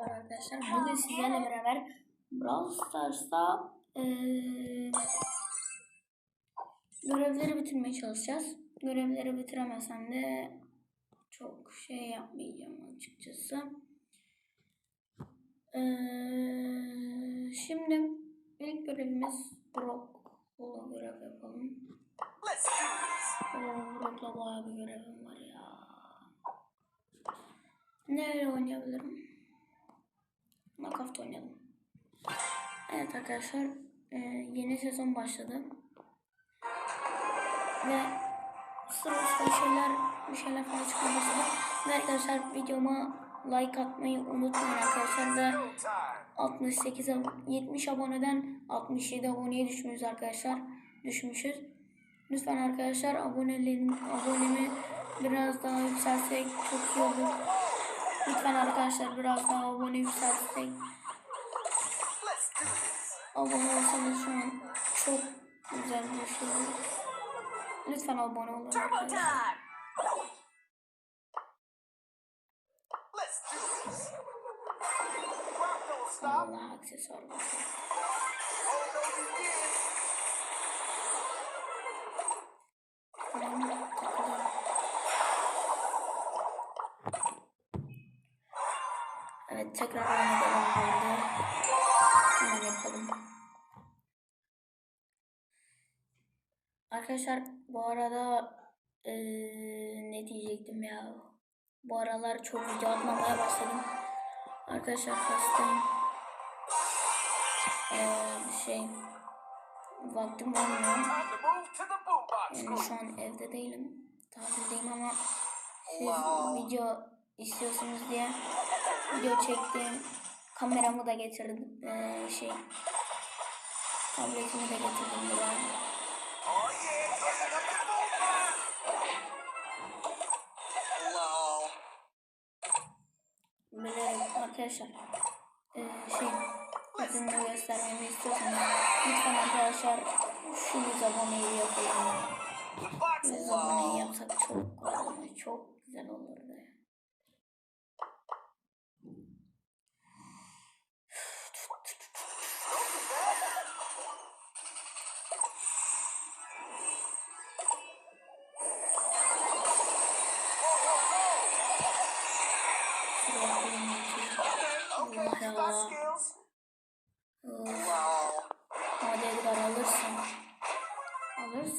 Arkadaşlar. Bugün sizlerle beraber Brawl Stars'ta eee görevleri bitirmeye çalışacağız. Görevleri bitiremesem de çok şey yapmayacağım açıkçası. Eee, şimdi ilk görevimiz Brock'la görev yapalım. Brock'la bayağı bir görevim var ya. Neyle oynayabilirim? Minecraft oynayalım. Evet arkadaşlar e, yeni sezon başladı. Ve sıra sıra şeyler bir şeyler falan çıkmaya başladı. Ve arkadaşlar videoma like atmayı unutmayın arkadaşlar ve Go time. 68 ab- 70 aboneden 67 aboneye düşmüşüz arkadaşlar. Düşmüşüz. Lütfen arkadaşlar abonelerin abonemi biraz daha yükseltsek çok iyi olur. Lütfen arkadaşlar biraz daha abone yükseltsek. Abone olsanız şu an çok güzel bir şey olur. Lütfen abone olun arkadaşlar. Allah aksesuar var. Oh no, you did. Falan takılıyor. Evet tekrar aynı oldu. Hemen yapalım. Arkadaşlar bu arada eee, ne diyecektim ya. Bu aralar çok video atmamaya başladım. Arkadaşlar hastayım. Eee, şey vaktim olmuyor. Yani şu an evde değilim. Tatildeyim ama siz Wow. video istiyorsunuz diye video çektim. Kameramı da getirdim. Ee, şey tabletimi de getirdim buraya. Böyle arkadaşlar ee, şey bakımını göstermemi istiyorsanız lütfen arkadaşlar şu 100 aboneyi yapalım. The box 100 aboneyi yapsak çok güzel, çok güzel olurdu.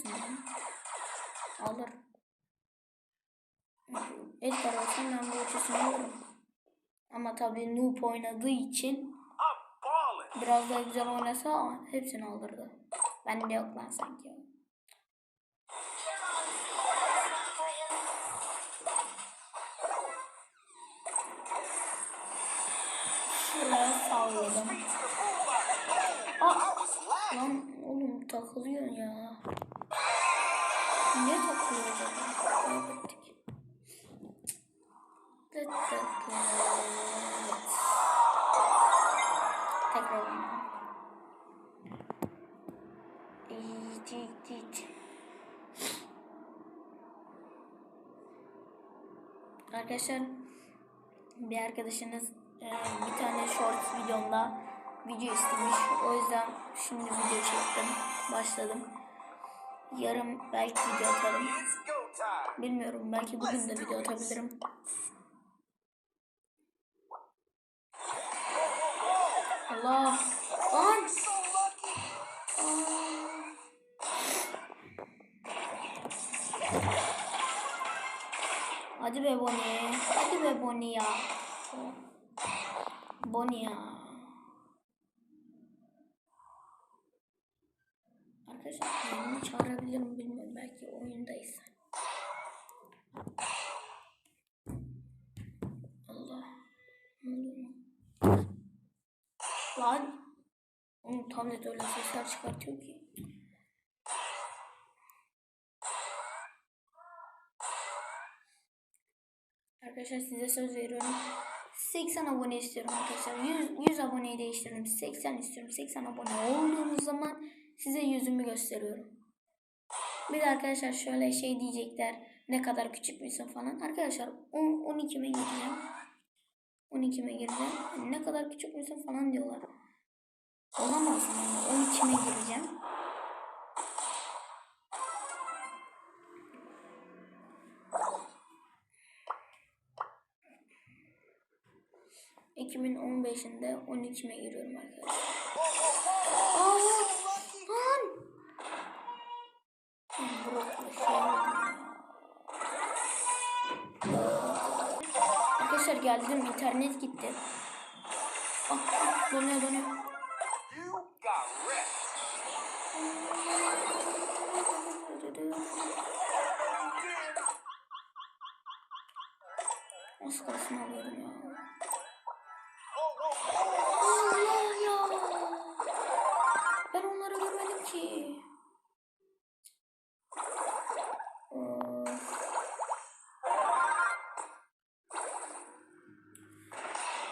Lan. Alır. Edgar olsam ben bu ultisini alırım. Ama tabii noob oynadığı için biraz daha güzel oynasa hepsini alırdı. Bende yok lan sanki. Şuraya salladım. Aa. Lan oğlum takılıyor ya. Tekrar oynayalım. İt it it. Arkadaşlar bir arkadaşınız e, bir tane short videomda video istemiş. O yüzden şimdi video çektim. Başladım. Yarın belki video atarım. Bilmiyorum belki bugün de video atabilirim. Allah. Lan. Hadi be Bonnie. Hadi be Bonnie ya. Bonnie ya. Arkadaşlar kendimi çağırabilir mi bilmiyorum. Belki oyundayız. Allah. Ne oluyor? Lan. Oğlum tablet öyle sesler çıkartıyor ki. Arkadaşlar size söz veriyorum. 80 abone istiyorum arkadaşlar. 100, 100 aboneyi değiştirdim. 80 istiyorum. 80 abone olduğunuz zaman size yüzümü gösteriyorum. Bir de arkadaşlar şöyle şey diyecekler. Ne kadar küçük müsün falan. Arkadaşlar 10, 12 mi gideceğim. 12'me gireceğim. Hani ne kadar küçük müsün falan diyorlar. Olamaz yani. 12'me gireceğim. ...2015'inde 12'me giriyorum arkadaşlar. Arkadaşlar geldim internet gitti. Ah, dönüyor dönüyor.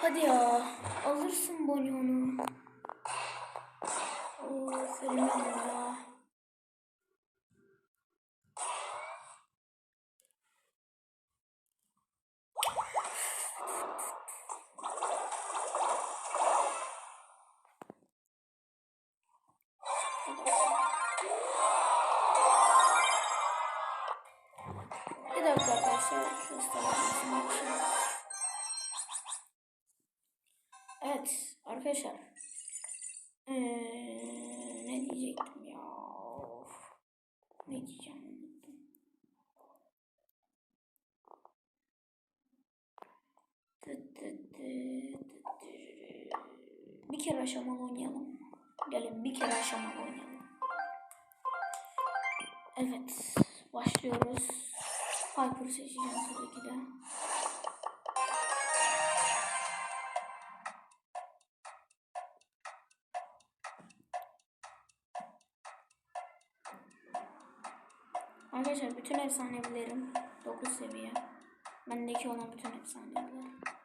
Hadi ya. Alırsın Bonnie onu. Of ölmem ya. Açayım. Evet arkadaşlar. Ee, ne diyecektim ya? Ne diyeceğim? Bir kere aşamalı oynayalım. Gelin bir kere aşamalı oynayalım. Evet. Başlıyoruz. Hyper seçeceğim tabii ki de. Arkadaşlar bütün efsanevilerim 9 seviye. Bendeki olan bütün efsaneviler.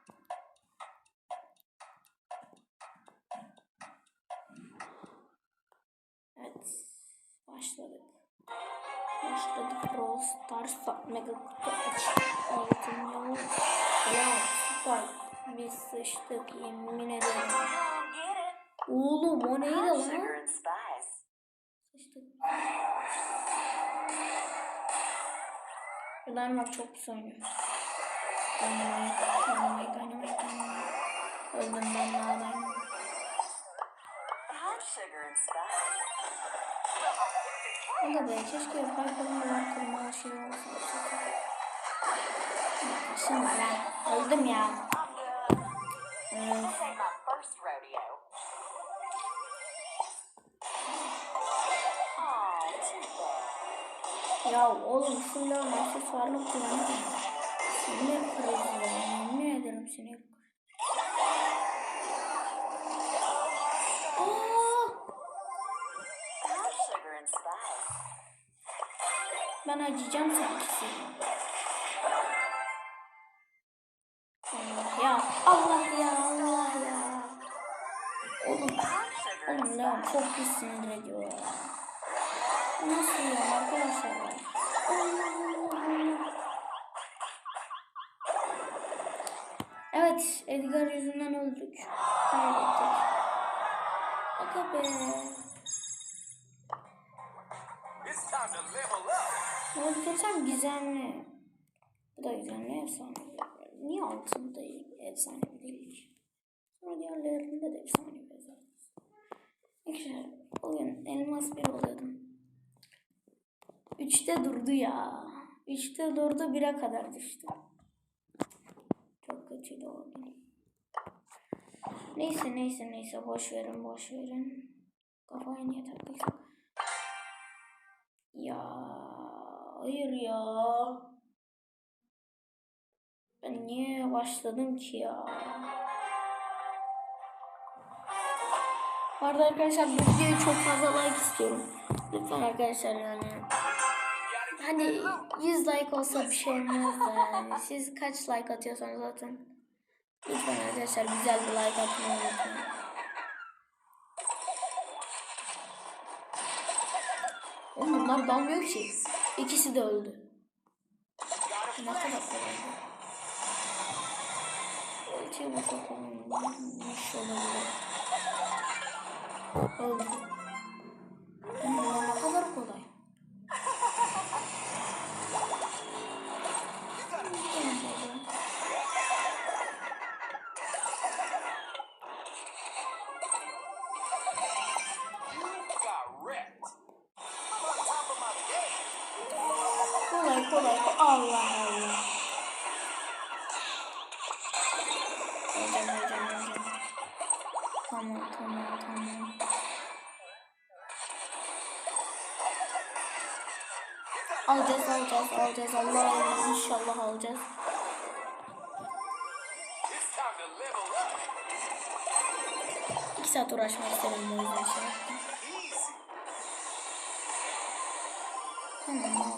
Sıçtık. Dynamite çok pis oynuyor. Dynamite, Dynamite, Dynamite, Dynamite. Öldüm ben daha Dynamite. Spice. Aga be keşke Piper'ın var kırma şey olsa. Şimdi ben öldüm ya. I'm oğlum şunların aksesuarını kullanırım. Sinir krizi. Yemin ederim sinir krizi. Ben acıyacağım sanki. Allah ya. Allah ya. Allah ya. Oğlum. Oğlum Leon çok pis sinir ediyor ya. Nasıl ya arkadaşlar? Allah Allah Allah. Evet, Edgar yüzünden öldük. Kaybettik. Aga be. Up. Öldürsem gizemli. Bu da gizemli efsane. Niye altın değil efsane değil? Sonra diğerlerinde de efsane bir. Arkadaşlar bugün elmas bir oluyordum. Üçte durdu ya. Üçte durdu bire kadar düştü. Çok kötüydü o gün. Neyse neyse neyse boş verin boş verin. Kafayı niye taktıysak. Ya hayır ya. Ben niye başladım ki ya? Bu arada arkadaşlar bu videoyu çok fazla like istiyorum. Lütfen arkadaşlar yani. Hani 100 like olsa bir şey olmaz da yani. Siz kaç like atıyorsanız zaten. Lütfen arkadaşlar güzel bir like atmayı unutmayın. Oğlum bunlar dalmıyor ki. İkisi de öldü. Ne kadar kolaydı. ultiye basıp olmuş olabilir. Oldu. Tamam tamam tamam. Alacağız alacağız alacağız Allah inşallah alacağız. İki saat uğraşmak yaptım. Easy.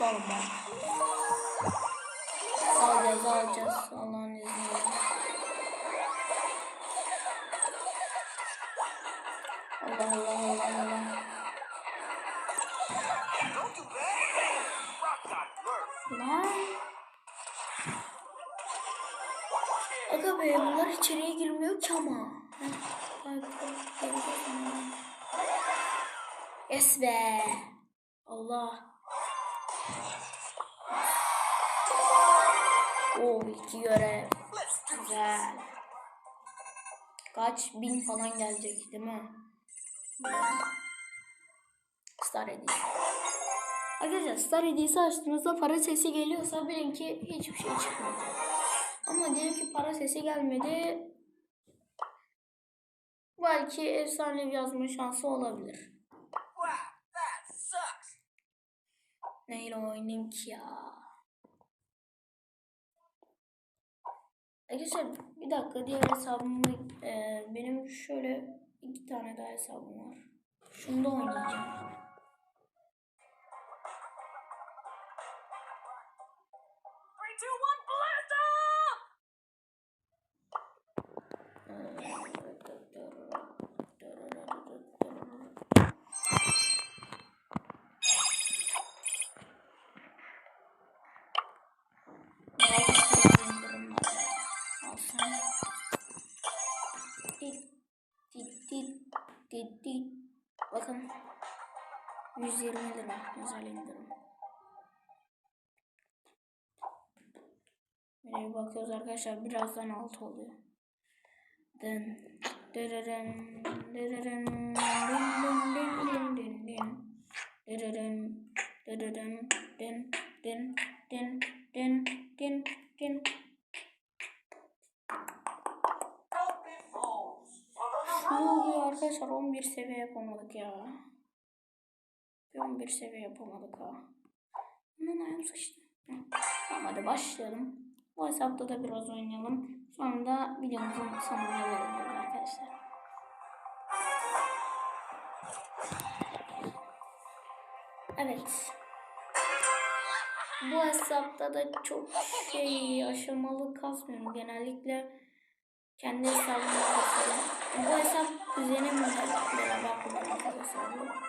Ben. Alacağız alacağız Allah'ın izniyle. Allah Allah Allah Allah. Lan. Aga be bunlar içeriye girmiyor ki ama. Yes be. Allah. Oo iki görev. Güzel. Kaç bin falan gelecek değil mi? Star Hediyesi. Arkadaşlar Star Hediyesi açtığınızda para sesi geliyorsa bilin ki hiçbir şey çıkmadı. Ama diyelim ki para sesi gelmedi. Belki efsanevi yazma şansı olabilir. Neyle oynayayım ki ya? Arkadaşlar bir dakika diğer hesabımı e, benim şöyle iki tane daha hesabım var. Şunu da oynayacağım. 120 lira özel indirim. Böyle bakıyoruz arkadaşlar birazdan alt oluyor. Din din din din dırırın dırırın din din din din din din Don't be fools. Ne oluyor arkadaşlar 11 seviye yapamadık ya. Bir 11 seviye yapamadık ha. Aman ayağım sıçtı. Tamam hadi başlayalım. Bu hesapta da biraz oynayalım. Sonra da videomuzun sonuna gelelim arkadaşlar. Evet. Bu hesapta da çok şey aşamalı kasmıyorum. Genellikle kendi hesabımı kasıyorum. Bu hesap kuzenimle beraber kullanıyorum hesabı.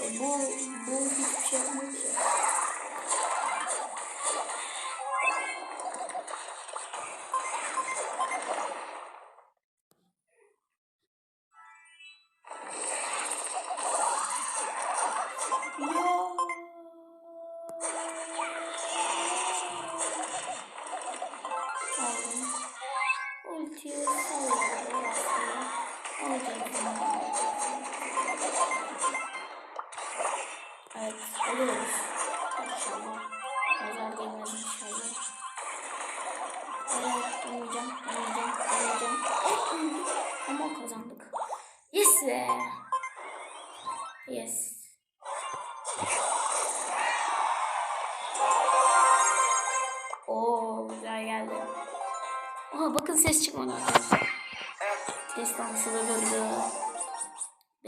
Bu, bu hiçbir şey yapmıyor.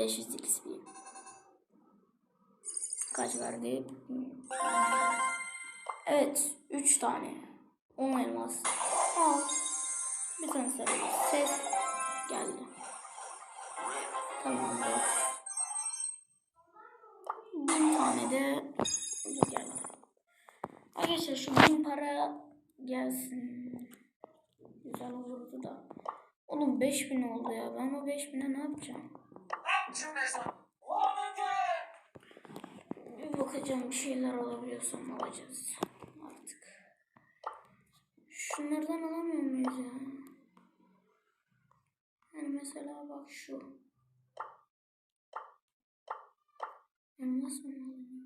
500 XP. Kaç verdi? Evet. 3 tane. 10 elmas. Al. Bir tane. Ses geldi. Tamamdır. Bin tane de geldi. Arkadaşlar şu bin para gelsin. Güzel olurdu da. Oğlum 5000 oldu ya. Ben o 5000'e ne yapacağım? Bir bakacağım bir şeyler alabiliyorsam alacağız. Artık. Şunlardan alamıyor muyuz ya? Yani mesela bak şu. Elmas mı alayım?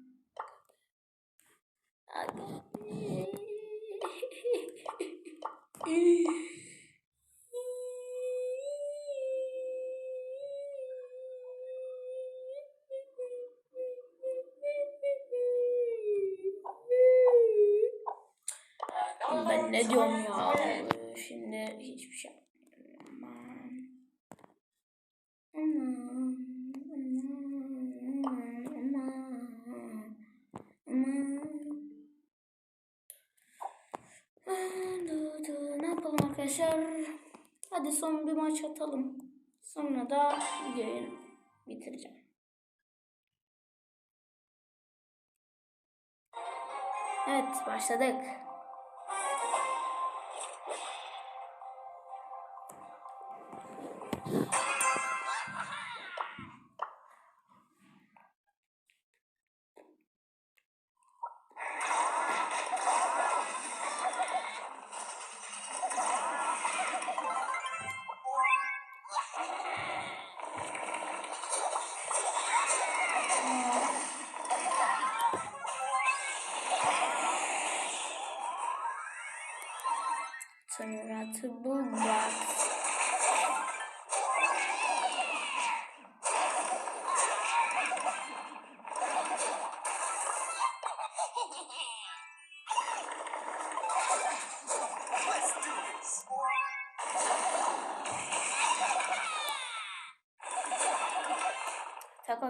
arkadaşlar? Hadi son bir maç atalım. Sonra da videoyu bitireceğim. Evet başladık.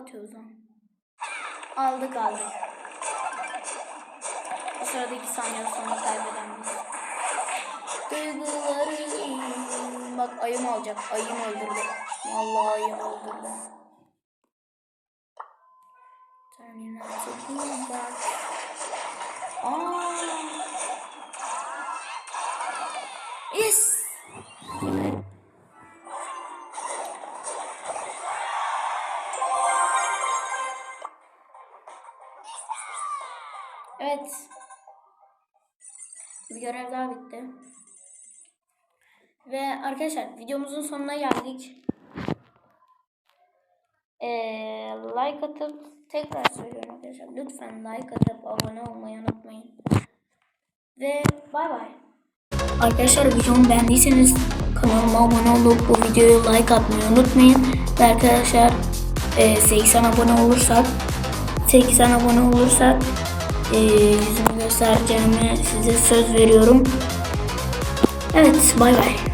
Atıyoruz lan. Aldık aldık. Bu sırada iki saniye sonra kaybeden biz. Duygularım. Bak ayım alacak. Ayım öldürdü. Vallahi ayım öldürdü. Aa. Yes. Bir görev daha bitti. Ve arkadaşlar videomuzun sonuna geldik. Ee, like atıp tekrar söylüyorum arkadaşlar. Lütfen like atıp abone olmayı unutmayın. Ve bay bay. Arkadaşlar videomu beğendiyseniz kanalıma abone olup bu videoya like atmayı unutmayın. Ve arkadaşlar e, 80 abone olursak 80 abone olursak e, yüzümü göstereceğime size söz veriyorum. Evet bay bay.